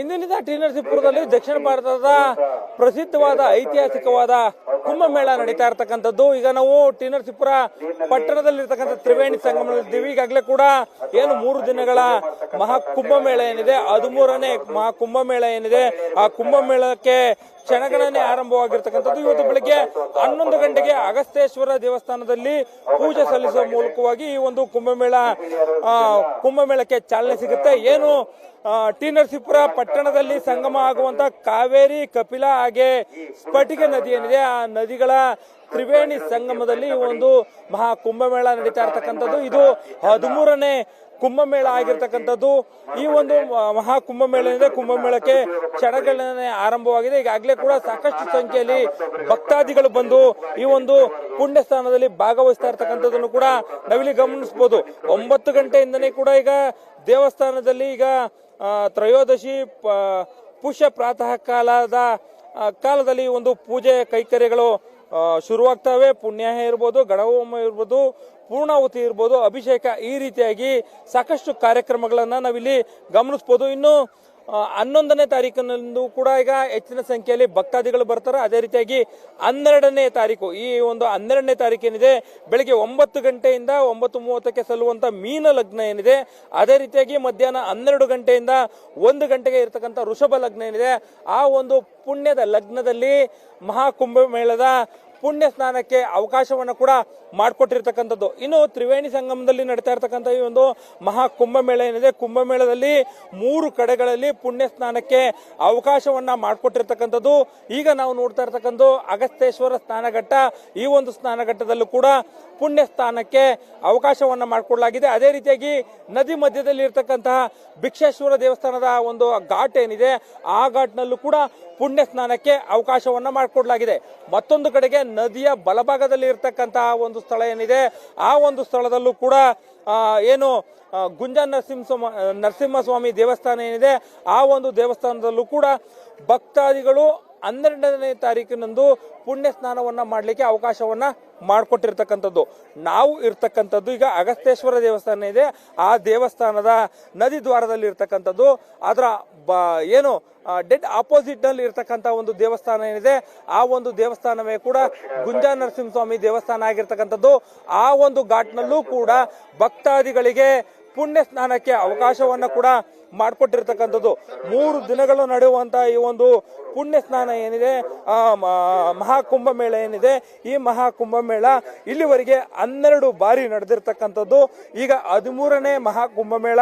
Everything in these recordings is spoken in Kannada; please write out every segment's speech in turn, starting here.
ಇಂದಿನಿಂದ ಟಿ ನರಸೀಪುರದಲ್ಲಿ ದಕ್ಷಿಣ ಭಾರತದ ಪ್ರಸಿದ್ಧವಾದ ಐತಿಹಾಸಿಕವಾದ ಕುಂಭಮೇಳ ನಡೀತಾ ಇರತಕ್ಕಂಥದ್ದು. ಈಗ ನಾವು ಟಿ ನರಸೀಪುರ ಪಟ್ಟಣದಲ್ಲಿರ್ತಕ್ಕಂಥ ತ್ರಿವೇಣಿ ಸಂಗಮದಲ್ಲಿದ್ದೀವಿ. ಈಗಾಗಲೇ ಕೂಡ ಏನು ಮೂರು ದಿನಗಳ ಮಹಾ ಕುಂಭಮೇಳ ಏನಿದೆ, ಹದಿಮೂರನೇ ಮಹಾ ಕುಂಭಮೇಳ ಏನಿದೆ, ಆ ಕುಂಭಮೇಳಕ್ಕೆ ಕ್ಷಣಗಣನೆ ಆರಂಭವಾಗಿರ್ತಕ್ಕಂಥದ್ದು. ಇವತ್ತು ಬೆಳಗ್ಗೆ ಹನ್ನೊಂದು ಗಂಟೆಗೆ ಅಗಸ್ತೇಶ್ವರ ದೇವಸ್ಥಾನದಲ್ಲಿ ಪೂಜೆ ಸಲ್ಲಿಸುವ ಮೂಲಕವಾಗಿ ಈ ಒಂದು ಕುಂಭಮೇಳ ಕುಂಭಮೇಳಕ್ಕೆ ಚಾಲನೆ ಸಿಗುತ್ತೆ. ಏನು ಟಿ ನರಸೀಪುರ ಪಟ್ಟಣದಲ್ಲಿ ಸಂಗಮ ಆಗುವಂತ ಕಾವೇರಿ ಕಪಿಲಾ ಹಾಗೆ ಸ್ಫಟಿಕ ನದಿ ಏನಿದೆ ಆ ನದಿಗಳ ತ್ರಿವೇಣಿ ಸಂಗಮದಲ್ಲಿ ಒಂದು ಮಹಾ ಕುಂಭಮೇಳ ನಡೀತಾ ಇರತಕ್ಕಂಥದ್ದು. ಇದು ಹದಿಮೂರನೇ ಕುಂಭಮೇಳ ಆಗಿರ್ತಕ್ಕಂಥದ್ದು. ಈ ಒಂದು ಮಹಾ ಕುಂಭಮೇಳ ಏನಿದೆ ಕುಂಭಮೇಳಕ್ಕೆ ಕ್ಷಣಗಣನೆ ಆರಂಭವಾಗಿದೆ. ಈಗಾಗಲೇ ಕೂಡ ಸಾಕಷ್ಟು ಸಂಖ್ಯೆಯಲ್ಲಿ ಭಕ್ತಾದಿಗಳು ಬಂದು ಈ ಒಂದು ಪುಣ್ಯ ಸ್ಥಾನದಲ್ಲಿ ಭಾಗವಹಿಸ್ತಾ ಇರ್ತಕ್ಕಂಥದ್ದನ್ನು ಕೂಡ ನಾವಿಲ್ಲಿ ಗಮನಿಸಬಹುದು. ಒಂಬತ್ತು ಗಂಟೆಯಿಂದನೇ ಕೂಡ ಈಗ ದೇವಸ್ಥಾನದಲ್ಲಿ ಈಗ ತ್ರಯೋದಶಿ ಪುಷ್ಯ ಪ್ರಾತಃ ಕಾಲದ ಕಾಲದಲ್ಲಿ ಒಂದು ಪೂಜೆ, ಕೈಕರ್ಯಗಳು ಶುರುವಾಗ್ತವೆ. ಪುಣ್ಯ ಇರ್ಬೋದು, ಗಣಹೋಮ ಇರ್ಬೋದು, ಪೂರ್ಣಾಹುತಿ ಇರ್ಬೋದು, ಅಭಿಷೇಕ ಈ ರೀತಿಯಾಗಿ ಸಾಕಷ್ಟು ಕಾರ್ಯಕ್ರಮಗಳನ್ನು ನಾವಿಲ್ಲಿ ಗಮನಿಸಬಹುದು ಇನ್ನು ಹನ್ನೊಂದನೇ ತಾರೀಕಿನಂದು ಕೂಡ ಈಗ ಹೆಚ್ಚಿನ ಸಂಖ್ಯೆಯಲ್ಲಿ ಭಕ್ತಾದಿಗಳು ಬರ್ತಾರೆ. ಅದೇ ರೀತಿಯಾಗಿ ಹನ್ನೆರಡನೇ ತಾರೀಕು, ಈ ಒಂದು ಹನ್ನೆರಡನೇ ತಾರೀಕು ಏನಿದೆ ಬೆಳಿಗ್ಗೆ ಒಂಬತ್ತು ಗಂಟೆಯಿಂದ ಒಂಬತ್ತು ಮೂವತ್ತಕ್ಕೆ ಸಲ್ಲುವಂತ ಮೀನ ಲಗ್ನ ಏನಿದೆ, ಅದೇ ರೀತಿಯಾಗಿ ಮಧ್ಯಾಹ್ನ ಹನ್ನೆರಡು ಗಂಟೆಯಿಂದ ಒಂದು ಗಂಟೆಗೆ ಇರತಕ್ಕಂಥ ಋಷಭ ಲಗ್ನ ಏನಿದೆ, ಆ ಒಂದು ಪುಣ್ಯದ ಲಗ್ನದಲ್ಲಿ ಮಹಾಕುಂಭ ಮೇಳದ ಪುಣ್ಯ ಸ್ನಾನಕ್ಕೆ ಅವಕಾಶವನ್ನು ಕೂಡ ಮಾಡಿಕೊಟ್ಟಿರ್ತಕ್ಕಂಥದ್ದು. ಇನ್ನು ತ್ರಿವೇಣಿ ಸಂಗಮದಲ್ಲಿ ನಡೀತಾ ಇರತಕ್ಕಂಥ ಈ ಒಂದು ಮಹಾ ಕುಂಭಮೇಳ ಏನಿದೆ, ಕುಂಭಮೇಳದಲ್ಲಿ ಮೂರು ಕಡೆಗಳಲ್ಲಿ ಪುಣ್ಯ ಸ್ನಾನಕ್ಕೆ ಅವಕಾಶವನ್ನ ಮಾಡಿಕೊಟ್ಟಿರ್ತಕ್ಕಂಥದ್ದು. ಈಗ ನಾವು ನೋಡ್ತಾ ಇರ್ತಕ್ಕಂಥ ಅಗಸ್ತೇಶ್ವರ ಸ್ನಾನಘಟ್ಟ. ಈ ಒಂದು ಸ್ನಾನಘಟ್ಟದಲ್ಲೂ ಕೂಡ ಪುಣ್ಯ ಸ್ನಾನಕ್ಕೆ ಅವಕಾಶವನ್ನ ಮಾಡಿಕೊಡಲಾಗಿದೆ. ಅದೇ ರೀತಿಯಾಗಿ ನದಿ ಮಧ್ಯದಲ್ಲಿ ಇರ್ತಕ್ಕಂತಹ ಭಿಕ್ಷೇಶ್ವರ ದೇವಸ್ಥಾನದ ಒಂದು ಘಾಟ್ ಏನಿದೆ, ಆ ಘಾಟ್ನಲ್ಲೂ ಕೂಡ ಪುಣ್ಯ ಸ್ನಾನಕ್ಕೆ ಅವಕಾಶವನ್ನ ಮಾಡಿಕೊಡ್ಲಾಗಿದೆ. ಮತ್ತೊಂದು ಕಡೆಗೆ ನದಿಯ ಬಲಭಾಗದಲ್ಲಿ ಇರ್ತಕ್ಕಂತಹ ಒಂದು ಸ್ಥಳ ಏನಿದೆ, ಆ ಒಂದು ಸ್ಥಳದಲ್ಲೂ ಕೂಡ ಏನು ಗುಂಜ ನರಸಿಂಹ ಸ್ವಾಮ- ನರಸಿಂಹಸ್ವಾಮಿ ದೇವಸ್ಥಾನ ಏನಿದೆ, ಆ ಒಂದು ದೇವಸ್ಥಾನದಲ್ಲೂ ಕೂಡ ಭಕ್ತಾದಿಗಳು ಹನ್ನೆರಡನೇ ತಾರೀಕಿನಂದು ಪುಣ್ಯ ಸ್ನಾನವನ್ನ ಮಾಡಲಿಕ್ಕೆ ಅವಕಾಶವನ್ನ ಮಾಡಿಕೊಟ್ಟಿರ್ತಕ್ಕಂಥದ್ದು. ನಾವು ಇರ್ತಕ್ಕಂಥದ್ದು ಈಗ ಅಗಸ್ತೇಶ್ವರ ದೇವಸ್ಥಾನ ಇದೆ. ಆ ದೇವಸ್ಥಾನದ ನದಿ ದ್ವಾರದಲ್ಲಿ ಇರ್ತಕ್ಕಂಥದ್ದು. ಅದರ ಏನು ಡೆಡ್ ಆಪೋಸಿಟ್ನಲ್ಲಿ ಇರ್ತಕ್ಕಂಥ ಒಂದು ದೇವಸ್ಥಾನ ಏನಿದೆ, ಆ ಒಂದು ದೇವಸ್ಥಾನವೇ ಕೂಡ ಗುಂಜಾ ನರಸಿಂಹಸ್ವಾಮಿ ದೇವಸ್ಥಾನ ಆಗಿರ್ತಕ್ಕಂಥದ್ದು. ಆ ಒಂದು ಘಾಟ್ನಲ್ಲೂ ಕೂಡ ಭಕ್ತಾದಿಗಳಿಗೆ ಪುಣ್ಯ ಸ್ನಾನಕ್ಕೆ ಅವಕಾಶವನ್ನ ಕೂಡ ಮಾಡಿಕೊಟ್ಟಿರ್ತಕ್ಕಂಥದ್ದು. ಮೂರು ದಿನಗಳು ನಡೆಯುವಂತಹ ಈ ಒಂದು ಪುಣ್ಯ ಸ್ನಾನ ಏನಿದೆ? ಆ ಮೇಳ ಏನಿದೆ? ಈ ಮಹಾಕುಂಭಮೇಳ ಇಲ್ಲಿವರೆಗೆ ಹನ್ನೆರಡು ಬಾರಿ ನಡೆದಿರ್ತಕ್ಕಂಥದ್ದು. ಈಗ ಹದಿಮೂರನೇ ಮಹಾಕುಂಭಮೇಳ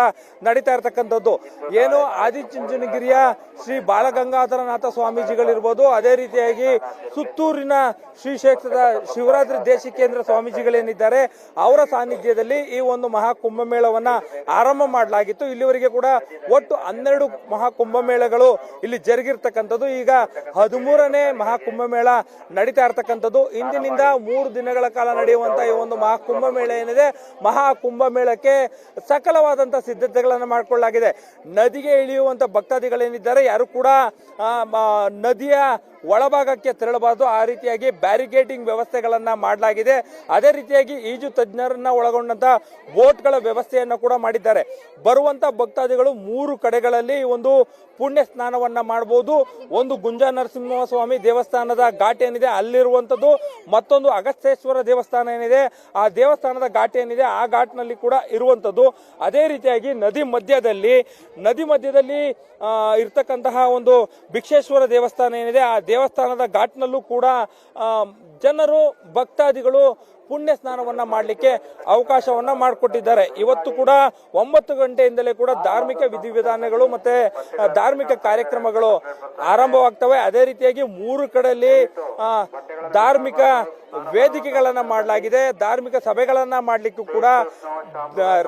ನಡೀತಾ ಇರ್ತಕ್ಕಂಥದ್ದು. ಏನು ಆದಿಚುಂಚನಗಿರಿಯ ಶ್ರೀ ಬಾಲಗಂಗಾಧರನಾಥ ಸ್ವಾಮೀಜಿಗಳಿರ್ಬೋದು, ಅದೇ ರೀತಿಯಾಗಿ ಸುತ್ತೂರಿನ ಶ್ರೀ ಕ್ಷೇತ್ರದ ಶಿವರಾತ್ರಿ ದೇಶಿಕೇಂದ್ರ ಸ್ವಾಮೀಜಿಗಳೇನಿದ್ದಾರೆ, ಅವರ ಸಾನ್ನಿಧ್ಯದಲ್ಲಿ ಈ ಒಂದು ಮಹಾಕುಂಭಮೇಳವನ್ನ ಆರಂಭ ಮಾಡಲಾಗಿತ್ತು. ಇಲ್ಲಿವರೆಗೆ ಕೂಡ ಒಟ್ಟು ಹನ್ನೆರಡು ಮಹಾಕುಂಭಮೇಳಗಳು ಇಲ್ಲಿ ಜರುಗಿರ್ತಕ್ಕಂಥದ್ದು. ಈಗ ಹದಿಮೂರನೇ ಮಹಾಕುಂಭಮೇಳ ನಡೀತಾ ಇರ್ತಕ್ಕಂಥದ್ದು. ಇಂದಿನಿಂದ ಮೂರು ದಿನಗಳ ಕಾಲ ನಡೆಯುವಂತಹ ಈ ಒಂದು ಮಹಾಕುಂಭಮೇಳ ಏನಿದೆ? ಮಹಾಕುಂಭಮೇಳಕ್ಕೆ ಸಕಲವಾದಂತಹ ಸಿದ್ಧತೆಗಳನ್ನು ಮಾಡಿಕೊಳ್ಳಲಾಗಿದೆ. ನದಿಗೆ ಇಳಿಯುವಂತ ಭಕ್ತಾದಿಗಳೇನಿದ್ದಾರೆ, ಯಾರು ಕೂಡ ನದಿಯ ಒಳಭಾಗಕ್ಕೆ ತೆರಳಬಾರದು. ಆ ರೀತಿಯಾಗಿ ಬ್ಯಾರಿಗೇಟಿಂಗ್ ವ್ಯವಸ್ಥೆಗಳನ್ನ ಮಾಡಲಾಗಿದೆ. ಅದೇ ರೀತಿಯಾಗಿ ಈಜು ತಜ್ಞರನ್ನ ಒಳಗೊಂಡಂತ ಬೋಟ್ಗಳ ವ್ಯವಸ್ಥೆಯನ್ನ ಕೂಡ ಮಾಡಿದ್ದಾರೆ. ಬರುವಂತ ಭಕ್ತಾದಿಗಳು ಮೂರು ಕಡೆಗಳಲ್ಲಿ ಒಂದು ಪುಣ್ಯ ಸ್ನಾನವನ್ನ ಮಾಡಬಹುದು ಒಂದು ಗುಂಜ ನರಸಿಂಹ ಸ್ವಾಮಿ ದೇವಸ್ಥಾನದ ಘಾಟ್ ಏನಿದೆ ಅಲ್ಲಿರುವಂತದ್ದು ಮತ್ತೊಂದು ಅಗಸ್ತೇಶ್ವರ ದೇವಸ್ಥಾನ ಏನಿದೆ, ಆ ದೇವಸ್ಥಾನದ ಘಾಟ್ ಏನಿದೆ, ಆ ಘಾಟ್ನಲ್ಲಿ ಕೂಡ ಇರುವಂತದ್ದು ಅದೇ ರೀತಿಯಾಗಿ ನದಿ ಮಧ್ಯದಲ್ಲಿ ನದಿ ಮಧ್ಯದಲ್ಲಿ ಇರ್ತಕ್ಕಂತಹ ಒಂದು ಭಿಕ್ಷೇಶ್ವರ ದೇವಸ್ಥಾನ ಏನಿದೆ, ಆ ದೇವಸ್ಥಾನದ ಘಾಟ್ನಲ್ಲೂ ಕೂಡ ಜನರು, ಭಕ್ತಾದಿಗಳು ಪುಣ್ಯ ಸ್ನಾನವನ್ನ ಮಾಡಲಿಕ್ಕೆ ಅವಕಾಶವನ್ನ ಮಾಡಿಕೊಟ್ಟಿದ್ದಾರೆ. ಇವತ್ತು ಕೂಡ ಒಂಬತ್ತು ಗಂಟೆಯಿಂದಲೇ ಕೂಡ ಧಾರ್ಮಿಕ ವಿಧಿವಿಧಾನಗಳು ಮತ್ತೆ ಧಾರ್ಮಿಕ ಕಾರ್ಯಕ್ರಮಗಳು ಆರಂಭವಾಗ್ತವೆ. ಅದೇ ರೀತಿಯಾಗಿ ಮೂರು ಕಡೆಯಲ್ಲಿ ಧಾರ್ಮಿಕ ವೇದಿಕೆಗಳನ್ನ ಮಾಡಲಾಗಿದೆ, ಧಾರ್ಮಿಕ ಸಭೆಗಳನ್ನು ಮಾಡಲಿಕ್ಕೂ ಕೂಡ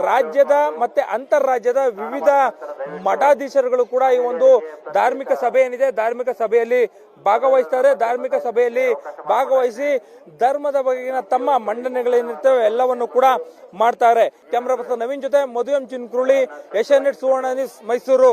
ರಾಜ್ಯದ ಮತ್ತೆ ಅಂತರಾಜ್ಯದ ವಿವಿಧ ಮಠಾಧೀಶರುಗಳು ಕೂಡ ಈ ಒಂದು ಧಾರ್ಮಿಕ ಸಭೆ ಏನಿದೆ ಧಾರ್ಮಿಕ ಸಭೆಯಲ್ಲಿ ಭಾಗವಹಿಸ್ತಾರೆ. ಧಾರ್ಮಿಕ ಸಭೆಯಲ್ಲಿ ಭಾಗವಹಿಸಿ ಧರ್ಮದ ಬಗೆಗಿನ ತಮ್ಮ ಮಂಡನೆಗಳೇನಿರ್ತವೆ ಎಲ್ಲವನ್ನು ಕೂಡ ಮಾಡ್ತಾರೆ. ಕ್ಯಾಮ್ರಾ ಪರ್ಸನ್ ನವೀನ್ ಜೊತೆ ಮಧುಎಂ ಚಿನ್ಕುರುಳಿ ಏಷ್ಯಾನೆಟ್ ಸುವರ್ಣ ಮೈಸೂರು.